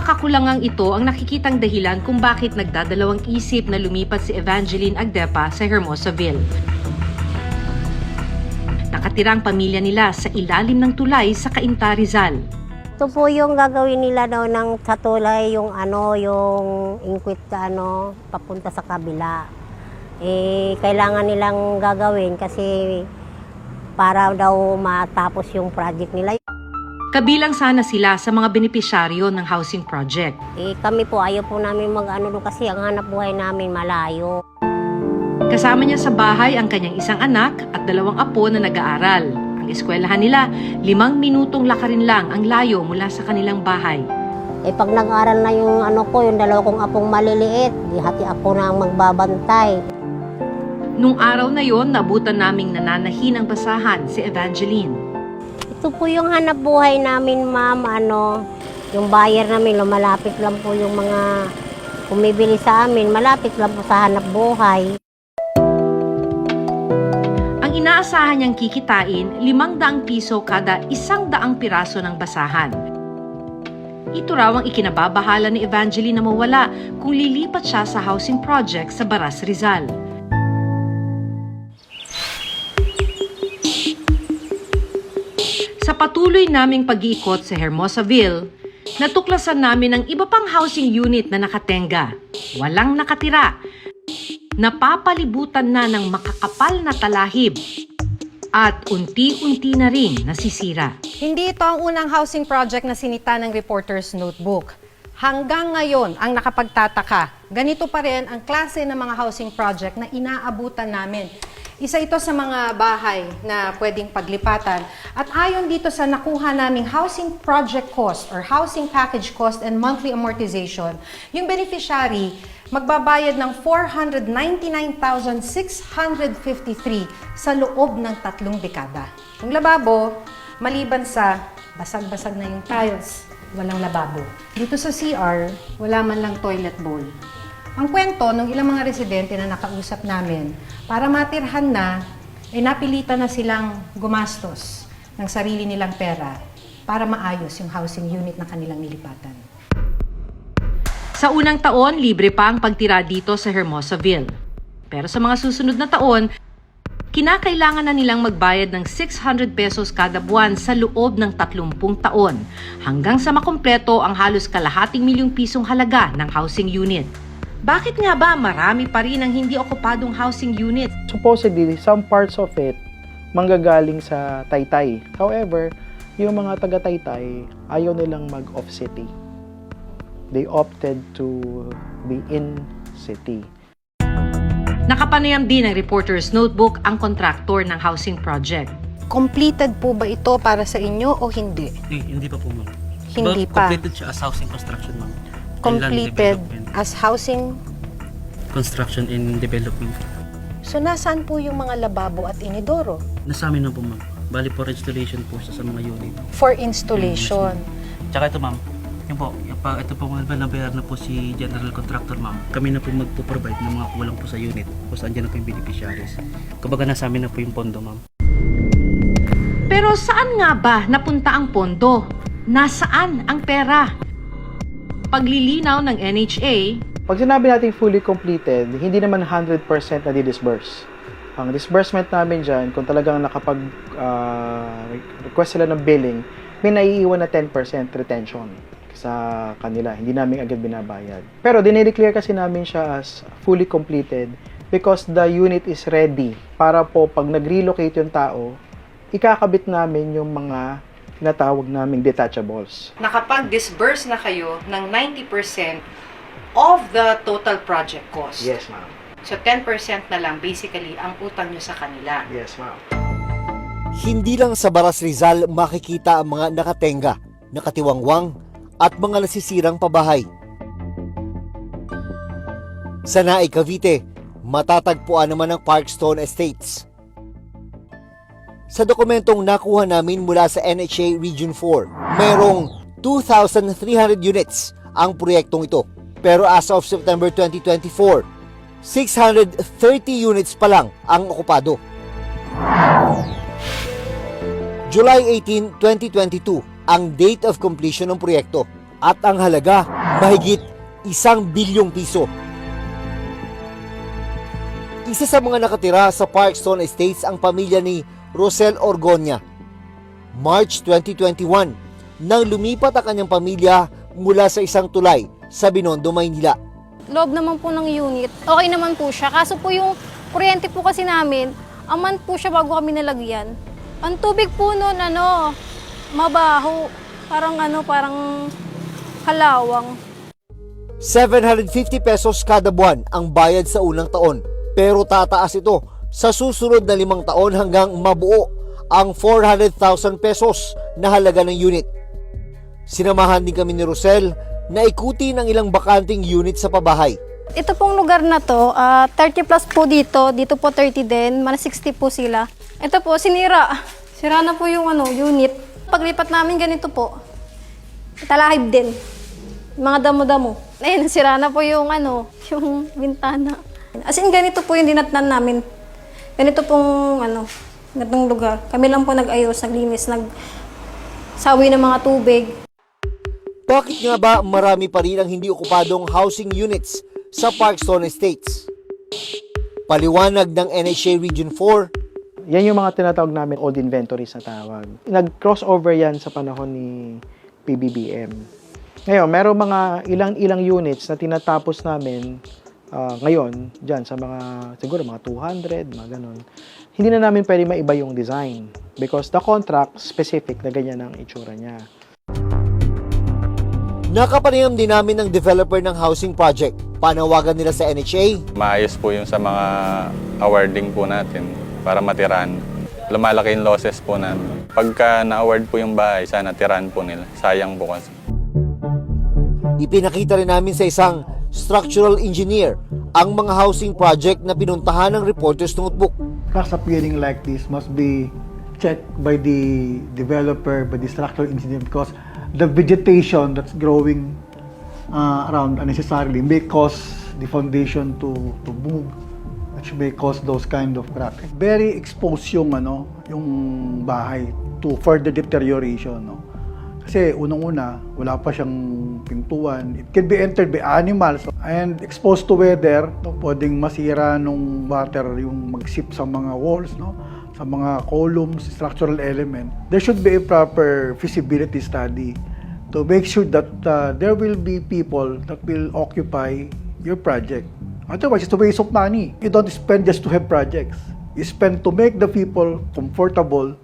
mga kakulangang ito ang nakikitang dahilan kung bakit nagdadalawang isip na lumipat si Evangeline Agdepa sa Hermosaville. Nakatirang pamilya nila sa ilalim ng tulay sa Cainta, Rizal. Ito po yung gagawin nila daw ng sa tulay, yung ano, yung inquit sa ano, papunta sa kabila. Eh, kailangan nilang gagawin kasi para daw matapos yung project nila. Kabilang sana sila sa mga benepisyaryo ng housing project. Eh, kami po, ayaw po namin mag-ano kasi ang hanap buhay namin malayo. Kasama niya sa bahay ang kanyang isang anak at dalawang apo na nag-aaral. Ang eskwelahan nila, limang minutong lakarin lang ang layo mula sa kanilang bahay. Eh, pag nag-aral na yung ano ko, yung dalawa kong apong maliliit, hati ako na ang magbabantay. Nung araw na yon, nabutan naming nananahi ng basahan si Evangeline. Ito po yung hanap buhay namin, ma'am. Ano, yung buyer namin, lumalapit lang po yung mga kumibili sa amin. Malapit lang po sa hanap buhay. Ang inaasahan niyang kikitain, limang daang piso kada isang daang piraso ng basahan. Ito raw ang ikinababahala ni Evangeline na mawala kung lilipat siya sa housing project sa Baras Rizal. Sa patuloy naming pag-iikot sa Hermosaville, natuklasan namin ang iba pang housing unit na nakatenga. Walang nakatira. Napapalibutan na ng makakapal na talahib at unti-unti na rin nasisira. Hindi ito ang unang housing project na sinita ng Reporter's Notebook. Hanggang ngayon, ang nakapagtataka, ganito pa rin ang klase ng mga housing project na inaabutan namin. Isa ito sa mga bahay na pwedeng paglipatan. At ayon dito sa nakuha naming housing project cost or housing package cost and monthly amortization, yung beneficiary magbabayad ng 499,653 sa loob ng tatlong dekada. Yung lababo, maliban sa basag-basag na yung tiles, walang lababo. Dito sa CR, wala man lang toilet bowl. Ang kwento ng ilang mga residente na nakausap namin, para matirhan na, ay napilitan na silang gumastos ng sarili nilang pera para maayos yung housing unit na kanilang nilipatan. Sa unang taon, libre pa ang pagtira dito sa Hermosaville. Pero sa mga susunod na taon, kinakailangan na nilang magbayad ng 600 pesos kada buwan sa loob ng 30 taon hanggang sa makumpleto ang halos kalahating milyong pisong halaga ng housing unit. Bakit nga ba marami pa rin ang hindi okupadong housing unit? supposedly some parts of it manggagaling sa Taytay. However, yung mga taga Taytay ayaw nilang mag-off city. They opted to be in city. Nakapanayam din ng Reporter's Notebook ang kontraktor ng housing project. Completed po ba ito para sa inyo o hindi? Eh, hindi pa po, ma'am. Hindi But pa. Completed siya as housing construction, ma'am. Completed as housing Construction and development. So nasaan po yung mga lababo at inidoro Nasa amin na po, ma'am. Bali for installation po sa, sa mga unit. for installation? Tsaka ito, ma'am. Yung po, yung pa, ito po mga nabayar na po si general contractor, ma'am. Kami na po magpo-provide ng mga kulang po sa unit. Tapos andyan na po yung beneficiaries. Kumbaga nasa amin na po yung pondo, ma'am. Pero saan nga ba napunta ang pondo? Nasaan ang pera? Paglilinaw ng NHA, Pag sinabi natin fully completed, hindi naman 100% na di-disburse. Ang disbursement namin dyan, kung talagang nakapag ah, request sila ng billing, may naiiwan na 10% retention sa kanila. Hindi namin agad binabayad. Pero dinideclare kasi namin siya as fully completed because the unit is ready para po pag nag-relocate yung tao, ikakabit namin yung mga tinatawag naming detachables. nakapag-disburse na kayo ng 90% of the total project cost. Yes, ma'am. So 10% na lang basically ang utang nyo sa kanila. Yes, ma'am. Hindi lang sa Baras Rizal makikita ang mga nakatenga, nakatiwangwang at mga nasisirang pabahay. Sa Naay, Cavite, matatagpuan naman ang Parkstone Estates. Sa dokumentong nakuha namin mula sa NHA Region 4, mayroong 2,300 units ang proyektong ito. Pero as of September 2024, 630 units pa lang ang okupado. July 18, 2022 ang date of completion ng proyekto. at ang halaga mahigit isang bilyong piso. Isa sa mga nakatira sa Parkstone Estates ang pamilya ni Rosel Orgonya. March 2021, nang lumipat ang kanyang pamilya mula sa isang tulay sa Binondo, Maynila. loob naman po ng unit, okay naman po siya. Kaso po yung kuryente po kasi namin, aman po siya bago kami nalagyan. Ang tubig po noon, ano, mabaho. Parang ano, parang kalawang. 750 pesos kada buwan ang bayad sa unang taon. Pero tataas ito sa susunod na limang taon hanggang mabuo ang 400,000 pesos na halaga ng unit. Sinamahan din kami ni Rosel na ikuti ng ilang bakanting unit sa pabahay. Ito pong lugar na to, ah, 30 plus po dito, dito po 30 din, mga 60 po sila. Ito po, sinira. Sira na po yung ano, unit. Paglipat namin ganito po, talahib din. Mga damo-damo. Ayun, sira na po yung ano, yung bintana. As in, ganito po yung dinatnan namin. Ganito pong ano, ganitong lugar. Kami lang po nag-ayos, naglinis, nag sawi ng mga tubig. Bakit nga ba marami pa rin ang hindi okupadong housing units sa Parkstone Estates? Paliwanag ng NHA Region 4, Yan yung mga tinatawag namin old inventories na tawag. Nag-crossover yan sa panahon ni PBBM. Ngayon, merong mga ilang-ilang units na tinatapos namin ah, ngayon, dyan sa mga, siguro mga 200, mga ganun. Hindi na namin pwede maiba yung design because the contract specific na ganyan ang itsura niya. nakapanayam din namin ng developer ng housing project. Panawagan nila sa NHA, maayos po yung sa mga awarding po natin para matirahan. Lumalaki yung losses po namin. Pagka na-award po yung bahay, sana tirahan po nila. Sayang po kasi. ipinakita rin namin sa isang structural engineer ang mga housing project na pinuntahan ng Reporter's Notebook. class appearing like this must be checked by the developer, by the structural engineer, because the vegetation that's growing uh, around unnecessarily may cause the foundation to to move, which may cause those kind of cracks. Very exposed yung ano, yung bahay to further deterioration, no. Kasi unang-una, wala pa siyang pintuan. It can be entered by animals and exposed to weather, no, pwedeng masira nung water yung magsip sa mga walls, no, sa mga columns, structural element. There should be a proper feasibility study to make sure that uh, there will be people that will occupy your project. Otherwise, it's a waste of money. You don't spend just to have projects. You spend to make the people comfortable